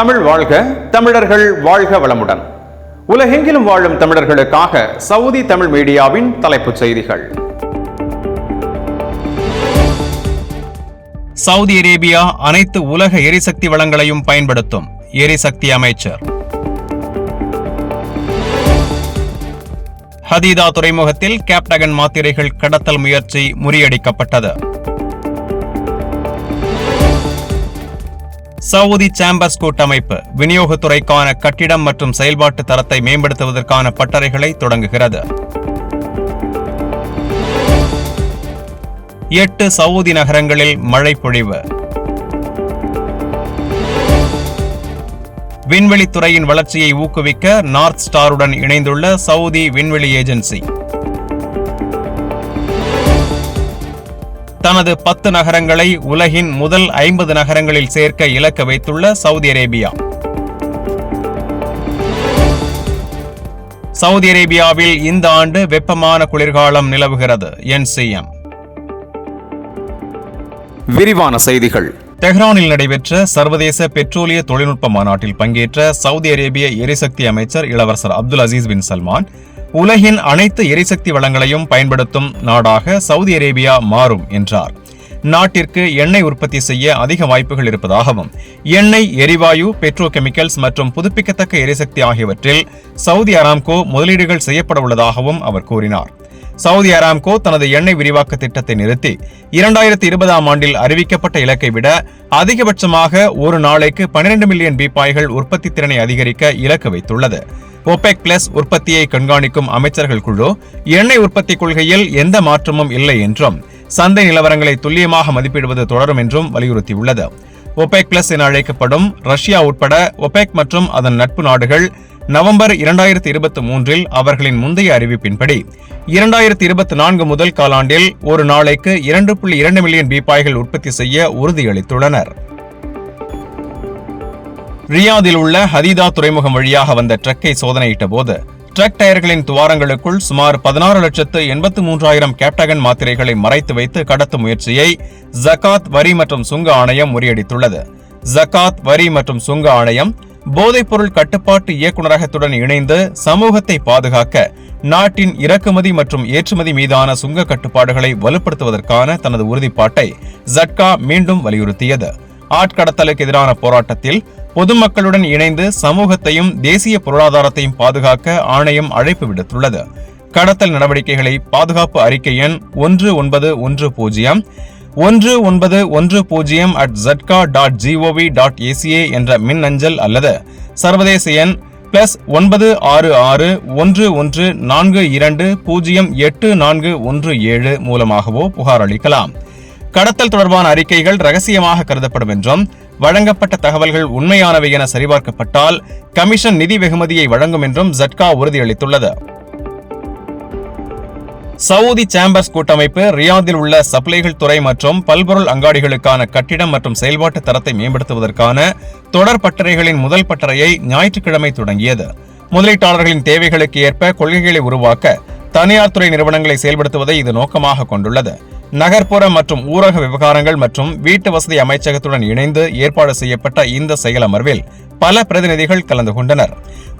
தமிழ் வாழ்க தமிழர்கள் வாழ்க வளமுடன். உலகெங்கிலும் வாழும் தமிழர்களுக்காக சவுதி தமிழ் மீடியாவின் தலைப்புச் செய்திகள். சவுதி அரேபியா அனைத்து உலக எரிசக்தி வளங்களையும் பயன்படுத்தும் எரிசக்தி அமைச்சர். ஹதீதா துறைமுகத்தில் கேப்டகன் மாத்திரைகள் கடத்தல் முயற்சி முறியடிக்கப்பட்டது. சவுதி சாம்பர்ஸ் கூட்டமைப்பு விநியோகத்துறைக்கான கட்டிடம் மற்றும் செயல்பாட்டு தரத்தை மேம்படுத்துவதற்கான பட்டறைகளை தொடங்குகிறது. எட்டு சவுதி நகரங்களில் மழை பொழிவு. விண்வெளித்துறையின் வளர்ச்சியை ஊக்குவிக்க நார்த் ஸ்டாருடன் இணைந்துள்ள சவுதி விண்வெளி ஏஜென்சி. தனது பத்து நகரங்களை உலகின் முதல் ஐம்பது நகரங்களில் சேர்க்க இலக்கு வைத்துள்ள சவுதி அரேபியா. சவுதி அரேபியாவில் இந்த ஆண்டு வெப்பமான குளிர்காலம் நிலவுகிறது என்சிஎம். விரிவான செய்திகள். தெஹ்ரானில் நடைபெற்ற சர்வதேச பெட்ரோலிய தொழில்நுட்ப மாநாட்டில் பங்கேற்ற சவுதி அரேபிய எரிசக்தி அமைச்சர் இளவரசர் அப்துல் அசீஸ் பின் சல்மான் உலகின் அனைத்து எரிசக்தி வளங்களையும் பயன்படுத்தும் நாடாக சவுதி அரேபியா மாறும் என்றார். நாட்டிற்கு எண்ணெய் உற்பத்தி செய்ய அதிக வாய்ப்புகள் இருப்பதாகவும் எண்ணெய் எரிவாயு பெட்ரோ கெமிக்கல்ஸ் மற்றும் புதுப்பிக்கத்தக்க எரிசக்தி ஆகியவற்றில் சவுதி அராம்கோ முதலீடுகள் செய்யப்பட உள்ளதாகவும் அவர் கூறினார். சவுதி அராம்கோ தனது எண்ணெய் விரிவாக்க திட்டத்தை நிறுத்தி இரண்டாயிரத்தி இருபதாம் ஆண்டில் அறிவிக்கப்பட்ட இலக்கை விட அதிகபட்சமாக ஒரு நாளைக்கு பனிரெண்டு மில்லியன் பீப்பாய்கள் உற்பத்தி திறனை அதிகரிக்க இலக்கு வைத்துள்ளது. ஒபெக் பிளஸ் உற்பத்தியை கண்காணிக்கும் அமைச்சர்கள் குழு எண்ணெய் உற்பத்தி கொள்கையில் எந்த மாற்றமும் இல்லை என்றும் சந்தை நிலவரங்களை துல்லியமாக மதிப்பிடுவது தொடரும் என்றும் வலியுறுத்தியுள்ளது. ஒபெக் பிளஸ் என அழைக்கப்படும் ரஷ்யா உட்பட ஒபெக் மற்றும் அதன் நட்பு நாடுகள் நவம்பர் இரண்டாயிரத்தி இருபத்தி மூன்றில் அவர்களின் முந்தைய அறிவிப்பின்படி இரண்டாயிரத்தி இருபத்தி நான்கு முதல் காலாண்டில் ஒரு நாளைக்கு இரண்டு புள்ளி இரண்டு மில்லியன் பீப்பாய்கள் உற்பத்தி செய்ய உறுதியளித்துள்ளனர். ரியாதில் உள்ள ஹதீதா துறைமுகம் வழியாக வந்த ட்ரக்கை சோதனையிட்ட போது ட்ரக் டயர்களின் துவாரங்களுக்குள் சுமார் பதினாறு லட்சத்து எண்பத்து மூன்றாயிரம் கேப்டகன் மாத்திரைகளை மறைத்து வைத்து கடத்தும் முயற்சியை ஜக்காத் வரி மற்றும் சுங்க ஆணையம் முறியடித்துள்ளது. ஜக்காத் வரி மற்றும் சுங்க ஆணையம் போதைப்பொருள் கட்டுப்பாட்டு இயக்குநரகத்துடன் இணைந்து சமூகத்தை பாதுகாக்க நாட்டின் இறக்குமதி மற்றும் ஏற்றுமதி மீதான சுங்க கட்டுப்பாடுகளை வலுப்படுத்துவதற்கான தனது உறுதிப்பாட்டை ஜட்கா மீண்டும் வலியுறுத்தியது. ஆட்கடத்தலுக்கு எதிரான போராட்டத்தில் பொதுமக்களுடன் இணைந்து சமூகத்தையும் தேசிய பொருளாதாரத்தையும் பாதுகாக்க ஆணையம் அழைப்பு விடுத்துள்ளது. கடத்தல் நடவடிக்கைகளை பாதுகாப்பு அறிக்கை எண் ஒன்று ஒன்பது ஒன்று பூஜ்ஜியம் ஒன்று ஒன்பது ஒன்று பூஜ்ஜியம் அட் ஜட்கா டாட் ஜிஓவி டாட் ஏசிஏ என்ற மின் அஞ்சல் அல்லது சர்வதேச எண் பிளஸ் ஒன்பது ஆறு ஆறு ஒன்று ஒன்று நான்கு இரண்டு பூஜ்ஜியம் எட்டு நான்கு ஒன்று ஏழு மூலமாகவோ புகார் அளிக்கலாம். கடத்தல் தொடர்பான அறிக்கைகள் ரகசியமாக கருதப்படும் என்றும் வழங்கப்பட்ட தகவல்கள் உண்மையானவை என சரிபார்க்கப்பட்டால் கமிஷன் நிதி வெகுமதியை வழங்கும் என்றும் ஜட்கா உறுதியளித்துள்ளது. சவுதி சாம்பர்ஸ் கூட்டமைப்பு ரியாதில் உள்ள சப்ளைகள் துறை மற்றும் பல்பொருள் அங்காடிகளுக்கான கட்டிடம் மற்றும் செயல்பாட்டு தரத்தை மேம்படுத்துவதற்கான தொடர் பட்டறைகளின் முதல் பட்டறையை ஞாயிற்றுக்கிழமை தொடங்கியது. முதலீட்டாளர்களின் தேவைகளுக்கு ஏற்ப கொள்கைகளை உருவாக்க தனியார் துறை நிறுவனங்களை செயல்படுத்துவதை இது நோக்கமாக கொண்டுள்ளது. நகர்ப்புற மற்றும் ஊரக விவகாரங்கள் மற்றும் வீட்டு வசதி அமைச்சகத்துடன் இணைந்து ஏற்பாடு செய்யப்பட்ட இந்த செயலமர்வில் பல பிரதிநிதிகள் கலந்து கொண்டனர்.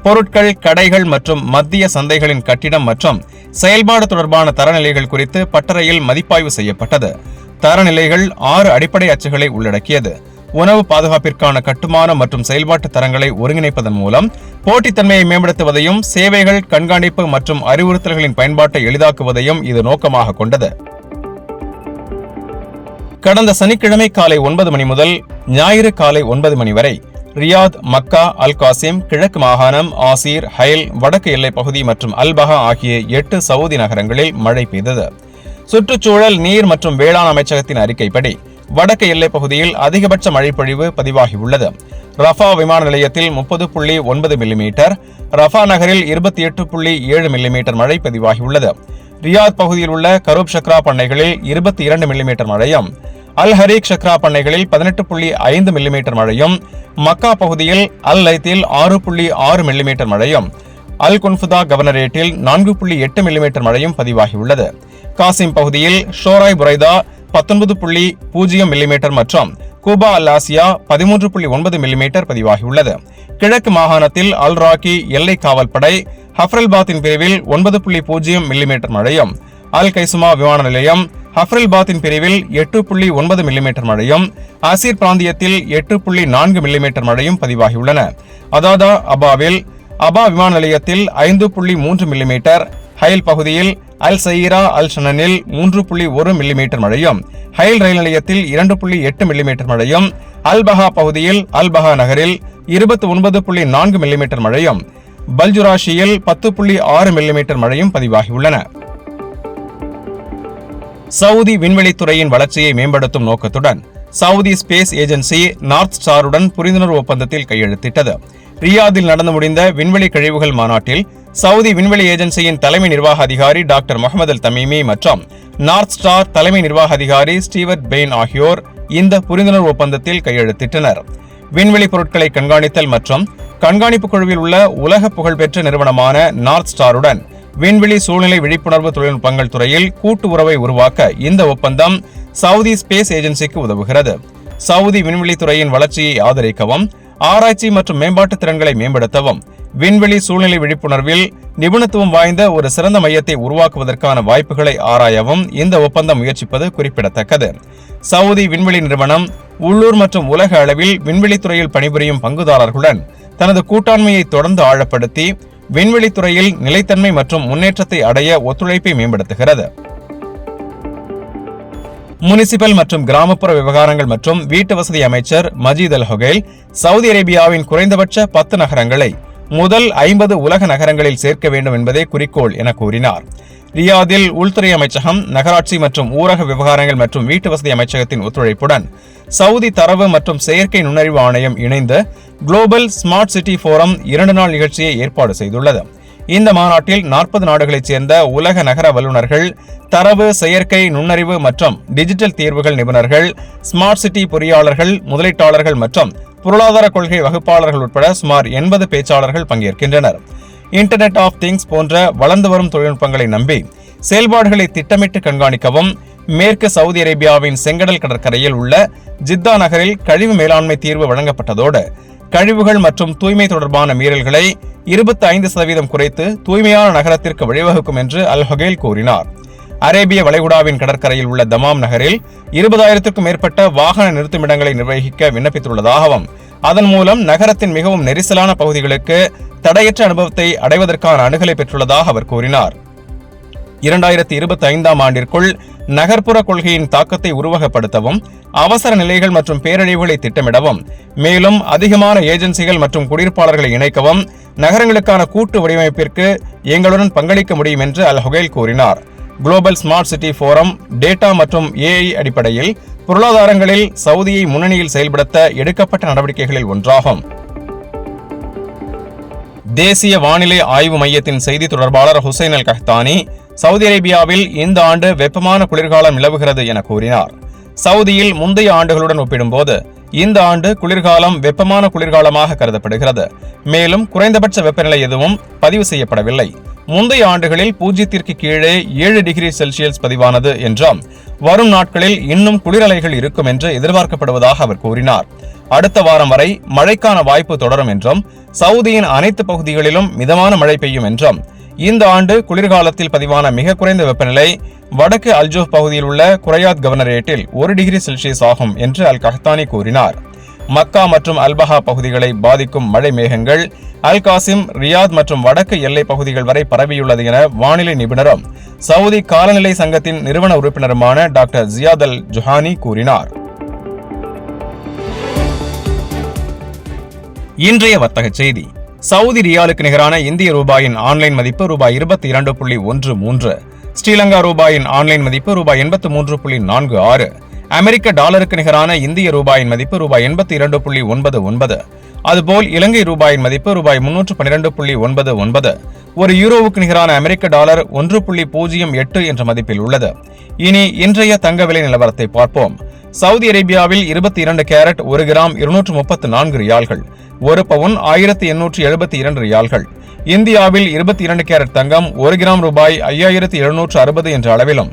பொருட்கள் கடைகள் மற்றும் மத்திய சந்தைகளின் கட்டிடம் மற்றும் செயல்பாடு தொடர்பான தரநிலைகள் குறித்து பட்டறையில் மதிப்பாய்வு செய்யப்பட்டது. தரநிலைகள் ஆறு அடிப்படை அச்சுகளை உள்ளடக்கியது. உணவு பாதுகாப்பிற்கான கட்டுமான மற்றும் செயல்பாட்டு தரங்களை ஒருங்கிணைப்பதன் மூலம் போட்டித்தன்மையை மேம்படுத்துவதையும் சேவைகள் கண்காணிப்பு மற்றும் அறிவுறுத்தல்களின் பயன்பாட்டை எளிதாக்குவதையும் இது நோக்கமாக கொண்டது. கடந்த சனிக்கிழமை காலை ஒன்பது மணி முதல் ஞாயிறு காலை ஒன்பது மணி வரை ரியாத் மக்கா அல் காசிம் கிழக்கு மாகாணம் ஆசீர் ஹைல் வடக்கு எல்லைப் பகுதி மற்றும் அல்பஹா ஆகிய எட்டு சவுதி நகரங்களில் மழை பெய்தது. சுற்றுச்சூழல் நீர் மற்றும் வேளாண் அமைச்சகத்தின் அறிக்கைப்படி வடக்கு எல்லைப் பகுதியில் அதிகபட்ச மழைப்பொழிவு பதிவாகியுள்ளது. ரஃபா விமான நிலையத்தில் முப்பது புள்ளி ஒன்பது மில்லிமீட்டர் ரஃபா நகரில் இருபத்தி எட்டு புள்ளி ஏழு மில்லிமீட்டர் மழை பதிவாகியுள்ளது. ரியாத் பகுதியில் உள்ள கரூப் சக்ரா பண்ணைகளில் இருபத்தி இரண்டு மில்லிமீட்டர் மழையும் அல் ஹரீக் சக்ரா பண்ணைகளில் பதினெட்டு புள்ளி ஐந்து மில்லிமீட்டர் மழையும் மக்கா பகுதியில் அல் லைத்தில் ஆறு புள்ளி ஆறு மில்லிமீட்டர் மழையும் அல் குன்ஃபுதா கவர்னரேட்டில் நான்கு புள்ளி எட்டு மில்லிமீட்டர் மழையும் பதிவாகியுள்ளது. காசிம் பகுதியில் ஷோராய் புரைதா பத்தொன்பது புள்ளி பூஜ்ஜியம் மில்லிமீட்டர் மற்றும் கூபா அல் ஆசியா பதிமூன்று புள்ளி ஒன்பது மில்லிமீட்டர் பதிவாகியுள்ளது. கிழக்கு மாகாணத்தில் அல் ராக்கி எல்லை காவல் படை ஹஃப்ரல்பாத்தின் பிரிவில் ஒன்பது புள்ளி பூஜ்ஜியம் மில்லிமீட்டர் மழையும் அல் கைசுமா விமான நிலையம் ஹஃப்ரல்பாத்தின் பிரிவில் எட்டு புள்ளி ஒன்பது மில்லிமீட்டர் மழையும் அசீர் பிராந்தியத்தில் எட்டு புள்ளி நான்கு மில்லிமீட்டர் மழையும் பதிவாகியுள்ளன. அதாதா அபாவில் அபா விமான நிலையத்தில் ஐந்து புள்ளி மூன்று மில்லிமீட்டர் ஹைல் பகுதியில் அல் சயீரா அல் ஷனனில் மூன்று புள்ளி ஒரு மில்லிமீட்டர் மழையும் ஹைல் ரயில் நிலையத்தில் இரண்டு புள்ளி எட்டு மில்லிமீட்டர் மழையும் அல்பஹா பகுதியில் அல்பஹா நகரில் இருபத்தி ஒன்பது புள்ளி நான்கு மில்லிமீட்டர் மழையும் பல்ஜுராஷியில் பத்து புள்ளி ஆறு மில்லிமீட்டர் மழையும் பதிவாகியுள்ளன. சவுதி விண்வெளித்துறையின் வளர்ச்சியை மேம்படுத்தும் நோக்கத்துடன் சவுதி ஸ்பேஸ் ஏஜென்சி நார்த் ஸ்டாருடன் புரிந்துணர்வு ஒப்பந்தத்தில் கையெழுத்திட்டது. ரியாதில் நடந்து முடிந்த விண்வெளி கழிவுகள் மாநாட்டில் சவுதி விண்வெளி ஏஜென்சியின் தலைமை நிர்வாக அதிகாரி டாக்டர் முகமது அல் தமீமி மற்றும் நார்த் ஸ்டார் தலைமை நிர்வாக அதிகாரி ஸ்டீவர்ட் பெயின் ஆகியோர் இந்த புரிந்துணர்வு ஒப்பந்தத்தில் கையெழுத்திட்டனர். விண்வெளி பொருட்களை கண்காணித்தல் மற்றும் கண்காணிப்பு குழுவில் உள்ள உலக புகழ்பெற்ற நிறுவனமான நார்த் ஸ்டாருடன் விண்வெளி சூழ்நிலை விழிப்புணர்வு தொழில்நுட்பங்கள் துறையில் கூட்டு உறவை உருவாக்க இந்த ஒப்பந்தம் சவுதி ஸ்பேஸ் ஏஜென்சிக்கு உதவுகிறது. சவுதி விண்வெளி துறையின் வளர்ச்சியை ஆதரிக்கவும் ஆராய்ச்சி மற்றும் மேம்பாட்டு திறன்களை மேம்படுத்தவும் விண்வெளி சூழ்நிலை விழிப்புணர்வில் நிபுணத்துவம் வாய்ந்த ஒரு சிறந்த மையத்தை உருவாக்குவதற்கான வாய்ப்புகளை ஆராயவும் இந்த ஒப்பந்தம் முயற்சிப்பது குறிப்பிடத்தக்கது. சவுதி விண்வெளி நிறுவனம் உள்ளூர் மற்றும் உலக அளவில் விண்வெளித்துறையில் பணிபுரியும் பங்குதாரர்களுடன் தனது கூட்டாண்மையை தொடர்ந்து ஆழப்படுத்தி விண்வெளித்துறையில் நிலைத்தன்மை மற்றும் முன்னேற்றத்தை அடைய ஒத்துழைப்பை மேம்படுத்துகிறது. முனிசிபல் மற்றும் கிராமப்புற விவகாரங்கள் மற்றும் வீட்டு வசதி அமைச்சர் மஜீத் அல் ஹொகேல் சவுதி அரேபியாவின் குறைந்தபட்ச பத்து நகரங்களை முதல் ஐம்பது உலக நகரங்களில் சேர்க்க வேண்டும் என்பதே குறிக்கோள் என கூறினார். ரியாதில் உள்துறை அமைச்சகம் நகராட்சி மற்றும் ஊரக விவகாரங்கள் மற்றும் வீட்டு வசதி அமைச்சகத்தின் ஒத்துழைப்புடன் சவுதி தரவு மற்றும் செயற்கை நுண்ணறிவு ஆணையம் இணைந்து குளோபல் ஸ்மார்ட் சிட்டி ஃபோரம் இரண்டு நாள் நிகழ்ச்சியை ஏற்பாடு செய்துள்ளது. இந்த மாநாட்டில் நாற்பது நாடுகளைச் சேர்ந்த உலக நகர வல்லுநர்கள் தரவு செயற்கை நுண்ணறிவு மற்றும் டிஜிட்டல் தீர்வுகள் நிபுணர்கள் ஸ்மார்ட் சிட்டி பொறியாளர்கள் முதலீட்டாளர்கள் மற்றும் பொருளாதார கொள்கை வகுப்பாளர்கள் உட்பட சுமார் எண்பது பேச்சாளர்கள் பங்கேற்கின்றனர். இன்டர்நெட் ஆஃப் திங்ஸ் போன்ற வளர்ந்து வரும் தொழில்நுட்பங்களை நம்பி செயல்பாடுகளை திட்டமிட்டு கண்காணிக்கவும் மேற்கு சவுதி அரேபியாவின் செங்கடல் கடற்கரையில் உள்ள ஜித்தா நகரில் கழிவு மேலாண்மை தீர்வு வழங்கப்பட்டதோடு கழிவுகள் மற்றும் தூய்மை தொடர்பான மீறல்களை இருபத்தி ஐந்து சதவீதம் குறைத்து தூய்மையான நகரத்திற்கு வழிவகுக்கும் என்று அல் ஹொகேல் கூறினார். அரேபிய வளைகுடாவின் கடற்கரையில் உள்ள தமாம் நகரில் இருபதாயிரத்திற்கும் மேற்பட்ட வாகன நிறுத்துமிடங்களை நிர்வகிக்க விண்ணப்பித்துள்ளதாகவும் அதன் மூலம் நகரத்தின் மிகவும் நெரிசலான பகுதிகளுக்கு தடையற்ற அனுபவத்தை அடைவதற்கான அணுகலை பெற்றுள்ளதாக அவர் கூறினார். இரண்டாயிரத்தி இருபத்தி ஐந்தாம் ஆண்டிற்குள் நகர்ப்புற கொள்கையின் தாக்கத்தை உருவகப்படுத்தவும் அவசர நிலைகள் மற்றும் பேரழிவுகளை திட்டமிடவும் மேலும் அதிகமான ஏஜென்சிகள் மற்றும் குடியிருப்பாளர்களை இணைக்கவும் நகரங்களுக்கான கூட்டு வடிவமைப்பிற்கு எங்களுடன் பங்களிக்க முடியும் என்று அல் ஹொகேல் கூறினார். Global smart city forum data மற்றும் ஏஐ அடிப்படையில் பொருளாதாரங்களில் சவுதியை முன்னணியில் செயல்படுத்த எடுக்கப்பட்ட நடவடிக்கைகளில் ஒன்றாகும். தேசிய வானிலை ஆய்வு மையத்தின் செய்தி தொடர்பாளர் ஹுசைன் அல் கஹ்தானி சவுதி அரேபியாவில் இந்த ஆண்டு வெப்பமான குளிர்காலம் நிலவுகிறது என கூறினார். சவுதியில் முந்தைய ஆண்டுகளுடன் ஒப்பிடும்போது இந்த ஆண்டு குளிர்காலம் வெப்பமான குளிர்காலமாக கருதப்படுகிறது. மேலும் குறைந்தபட்ச வெப்பநிலை எதுவும் பதிவு செய்யப்படவில்லை. முந்தைய ஆண்டுகளில் பூஜ்ஜியத்திற்கு கீழே ஏழு டிகிரி செல்சியஸ் பதிவானது என்றும். வரும் நாட்களில் இன்னும் குளிரலைகள் இருக்கும் என்று எதிர்பார்க்கப்படுவதாக அவர் கூறினார். அடுத்த வாரம் வரை மழைக்கான வாய்ப்பு தொடரும் என்றும் சவுதியின் அனைத்து பகுதிகளிலும் மிதமான மழை பெய்யும் என்றும் இந்த ஆண்டு குளிர்காலத்தில் பதிவான மிக குறைந்த வெப்பநிலை வடக்கு அல்ஜோஃப் பகுதியில் உள்ள குரையாத் கவர்னரேட்டில் ஒரு டிகிரி செல்சியஸ் ஆகும் என்று அல் கஹ்தானி கூறினார். மக்கா மற்றும் அல்பஹா பகுதிகளை பாதிக்கும் மழை மேகங்கள் அல் காசிம் ரியாத் மற்றும் வடக்கு எல்லை பகுதிகள் வரை பரவியுள்ளது என வானிலை நிபுணரும் சவுதி காலநிலை சங்கத்தின் நிறுவன உறுப்பினருமான டாக்டர் ஜியாத் அல் ஜுஹானி கூறினார். இன்றைய வர்த்தக செய்தி. சவுதி ரியாலுக்கு நிகரான இந்திய ரூபாயின் ஆன்லைன் மதிப்பு ரூபாய் இருபத்தி இரண்டு புள்ளி ஒன்று மூன்று ஸ்ரீலங்கா ரூபாயின் ஆன்லைன் மதிப்பு ரூபாய் எண்பத்து மூன்று புள்ளி நான்கு ஆறு அமெரிக்க டாலருக்கு நிகரான இந்திய ரூபாயின் மதிப்பு ரூபாய் எண்பத்தி இரண்டு புள்ளி ஒன்பது ஒன்பது. அதுபோல் இலங்கை ரூபாயின் மதிப்பு ரூபாய் முன்னூற்று பன்னிரண்டு புள்ளி ஒன்பது ஒன்பது. ஒரு யூரோவுக்கு நிகரான அமெரிக்க டாலர் ஒன்று புள்ளி பூஜ்ஜியம் எட்டு என்ற மதிப்பில் உள்ளது. இனி இன்றைய தங்க விலை நிலவரத்தை பார்ப்போம். சவுதி அரேபியாவில் இருபத்தி இரண்டு கேரட் ஒரு கிராம் இருநூற்று முப்பத்து நான்கு ரியால்கள் ஒரு பவுன் ஆயிரத்தி எண்ணூற்று எழுபத்தி இரண்டு ரியால்கள். இந்தியாவில் இருபத்தி இரண்டு கேரட் தங்கம் ஒரு கிராம் ரூபாய் ஐயாயிரத்தி எழுநூற்று அறுபது என்ற அளவிலும்